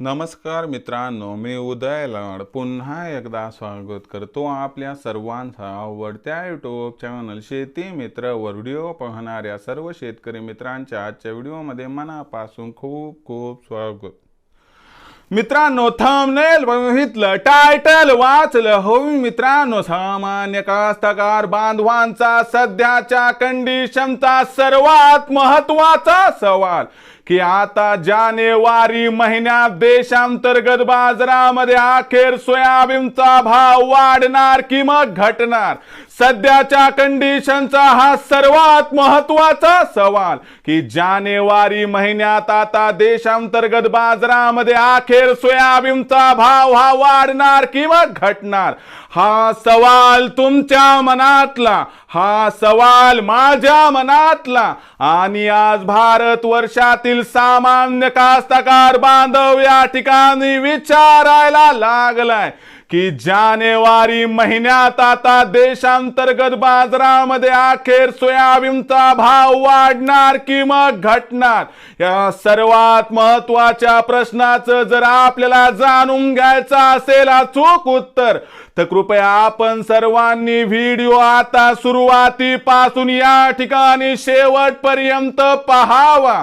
नमस्कार मित्रांनो मी उदय लाड. पुन्हा एकदा स्वागत करतो आपल्या सर्वांचा आवडत्या युट्यूब चॅनल शेती मित्र वर व्हिडिओ पाहणाऱ्या सर्व शेतकरी मित्रांच्या आजच्या व्हिडिओमध्ये मनापासून खूप खूप स्वागत. मित्रांनो थंबनेल बघितलं टायटल वाचलं. हो मित्रांनो सामान्य कास्तकार बांधवांचा सध्याच्या कंडिशनचा सर्वात महत्त्वाचा सवाल. की आता जानेवारी महिन्यात देशांतर्गत बाजारामध्ये अखेर सोयाबीनचा भाव वाढणार की मग घटणार? सध्याच्या कंडिशनचा हा सर्वात महत्त्वाचा सवाल की जानेवारी महिन्यात आता देशांतर्गत बाजारामध्ये अखेर सोयाबीनचा भाव हा वाढणार किंवा घटणार? हा सवाल तुमच्या मनातला हा सवाल माझ्या मनातला. आणि आज भारत वर्षातील सामान्य कास्तकार बांधव या ठिकाणी विचारायला लागलाय. की जानेवारी महिन्यात आता देशांतर्गत बाजारामध्ये अखेर सोयाबीनचा भाव वाढणार की मग घटणार? या सर्वात महत्त्वाच्या प्रश्नाचं जर आपल्याला जाणून घ्यायचं असेल अचूक उत्तर तर कृपया आपण सर्वांनी व्हिडिओ आता सुरुवातीपासून या ठिकाणी शेवटपर्यंत पहावा.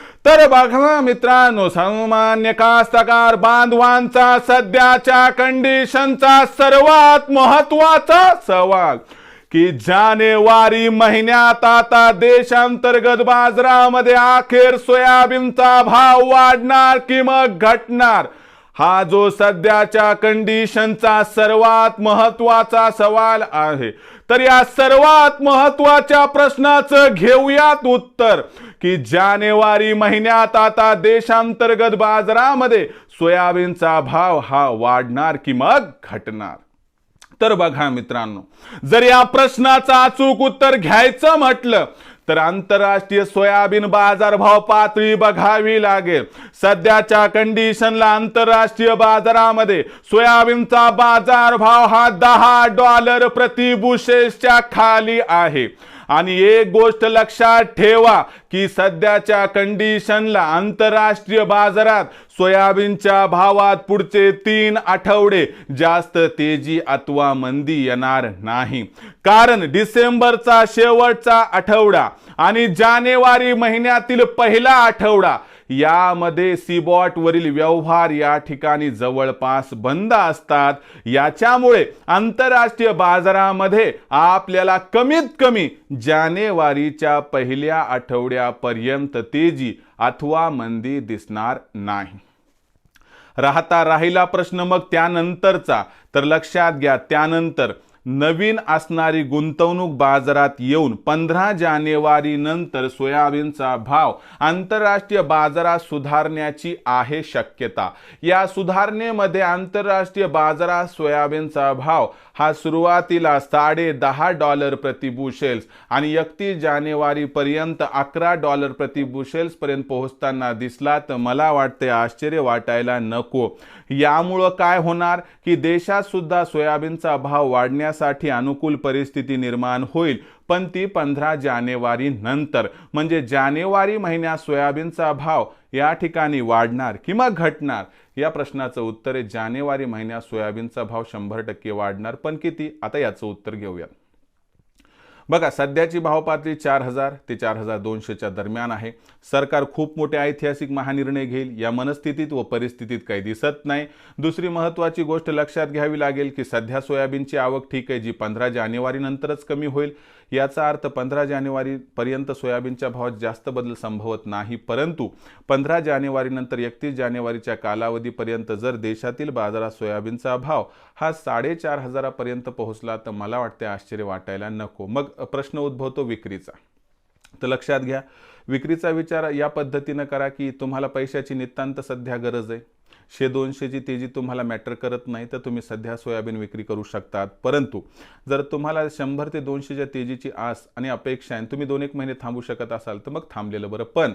तर बघा मित्रांनो सामान्य कास्तकार बांधवांचा सध्याच्या कंडिशनचा सर्वात महत्त्वाचा सवाल की जानेवारी महिन्यात आता देशांतर्गत बाजारामध्ये अखेर सोयाबीनचा भाव वाढणार की मग घटणार? हा जो सध्याच्या कंडिशनचा सर्वात महत्त्वाचा सवाल आहे तर या सर्वात महत्त्वाच्या प्रश्नाचं घेऊयात उत्तर की जानेवारी महिन्यात आता देशांतर्गत बाजारामध्ये सोयाबीनचा भाव हा वाढणार की मग घटणार? तर बघा मित्रांनो जर या प्रश्नाचं अचूक उत्तर घ्यायचं म्हटलं तर आंतरराष्ट्रीय सोयाबीन बाजारभाव पातळी बघावी लागेल. सध्याच्या कंडिशनला आंतरराष्ट्रीय बाजारामध्ये सोयाबीनचा बाजारभाव हा दहा डॉलर प्रति बुशेसच्या खाली आहे. आणि एक गोष्ट लक्षात ठेवा की सध्याच्या कंडिशनला आंतरराष्ट्रीय बाजारात सोयाबीनच्या भावात पुढचे तीन आठवडे जास्त तेजी अथवा मंदी येणार नाही. कारण डिसेंबरचा शेवटचा आठवडा आणि जानेवारी महिन्यातील पहिला आठवडा यामध्ये सीबॉट वरील व्यवहार या ठिकाणी जवळपास बंद असतात. याच्यामुळे आंतरराष्ट्रीय बाजारामध्ये आपल्याला कमीत कमी जानेवारीच्या पहिल्या आठवड्यापर्यंत तेजी अथवा मंदी दिसणार नाही. राहता राहिला प्रश्न मग त्यानंतरचा. तर लक्षात घ्या त्यानंतर नवीन असणारी गुंतवणूक बाजारात येऊन पंधरा जानेवारी नंतर सोयाबीनचा भाव आंतरराष्ट्रीय बाजारात सुधारण्याची आहे शक्यता. या सुधारणेमध्ये आंतरराष्ट्रीय बाजारात सोयाबीनचा भाव हा सुरुवातीला साडे दहा डॉलर प्रति बुशेल्स आणि एकतीस जानेवारी पर्यंत अकरा डॉलर प्रति बुशेल्सपर्यंत पोहोचताना दिसला तर मला वाटते आश्चर्य वाटायला नको. यामुळं काय होणार? की देशात सुद्धा सोयाबीनचा भाव करण्यासाठी अनुकूल परिस्थिती निर्माण होईल. पण ती पंधरा जानेवारी नंतर. म्हणजे जानेवारी महिन्यात सोयाबीनचा भाव या ठिकाणी वाढणार किंवा घटणार? या प्रश्नाचं उत्तर आहे. जानेवारी महिन्यात सोयाबीनचा भाव शंभर टक्के वाढणार. पण किती? आता याचं उत्तर घेऊया. बघा सध्याची भावपातळी चार हजार ते चार हजार दोनशेच्या दरम्यान आहे. सरकार खूप मोठे ऐतिहासिक महानिर्णय घेईल. या मनस्थितीत व परिस्थितीत काही दिसत नाही. दुसरी महत्त्वाची गोष्ट लक्षात घ्यावी लागेल की सध्या सोयाबीनची आवक ठीक आहे जी पंधरा जानेवारीनंतरच कमी होईल. याचा अर्थ पंधरा जानेवारीपर्यंत सोयाबीनच्या भावात जास्त बदल संभवत नाही. परंतु पंधरा जानेवारीनंतर एकतीस जानेवारीच्या कालावधीपर्यंत जर देशातील बाजारात सोयाबीनचा भाव हा साडेचार हजारापर्यंत पोहोचला तर मला वाटते आश्चर्य वाटायला नको. मग प्रश्न उद्भवतो विक्रीचा. तर लक्षात घ्या विक्रीचा विचार या पद्धतीनं करा की तुम्हाला पैशाची नितांत सध्या गरज आहे. शे दोनशेची तेजी तुम्हाला मॅटर करत नाही तर तुम्ही सध्या सोयाबीन विक्री करू शकतात. परंतु जर तुम्हाला शंभर ते दोनशेच्या तेजीची आस आणि अपेक्षा आहे आणि तुम्ही दोन एक महिने थांबू शकत असाल तर मग थांबलेलं बरं. पण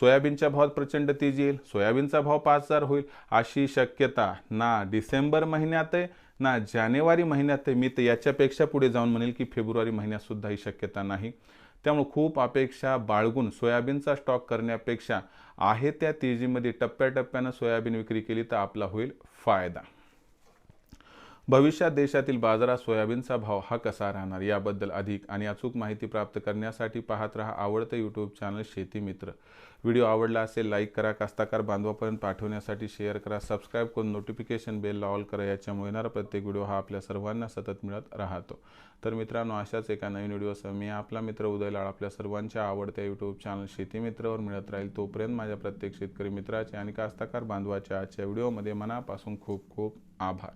सोयाबीनच्या भावात प्रचंड तेजी येईल सोयाबीनचा भाव पाच हजार होईल अशी शक्यता ना डिसेंबर महिन्यात आहे ना जानेवारी महिन्यात आहे. मी तर याच्यापेक्षा पुढे जाऊन म्हणेल की फेब्रुवारी महिन्यात सुद्धा ही शक्यता नाही. त्यामुळे खूप अपेक्षा बाळगून सोयाबीनचा स्टॉक करण्यापेक्षा आहे त्या तेजीमध्ये टप्प्याटप्प्यानं सोयाबीन विक्री केली तर आपला होईल फायदा. भविष्यात देशातील बाजारात सोयाबीनचा भाव हा कसा राहणार याबद्दल अधिक आणि अचूक माहिती प्राप्त करण्यासाठी पाहत रहा आवडतं यूट्यूब चॅनल शेती मित्र. व्हिडिओ आवडला असेल लाईक करा कास्ताकार बांधवापर्यंत पाठवण्यासाठी शेअर करा सबस्क्राईब करून नोटिफिकेशन बेलला ऑल करा याच्यामुळे येणारा प्रत्येक व्हिडिओ हा आपल्या सर्वांना सतत मिळत राहतो. तर मित्रांनो अशाच एका नवीन व्हिडिओसह मी आपला मित्र उदय लाड आपल्या सर्वांच्या आवडत्या यूट्यूब चॅनल शेती मित्रावर मिळत राहील. तोपर्यंत माझ्या प्रत्येक शेतकरी मित्राचे आणि कास्ताकार बांधवाच्या आजच्या व्हिडिओमध्ये मनापासून खूप खूप आभार.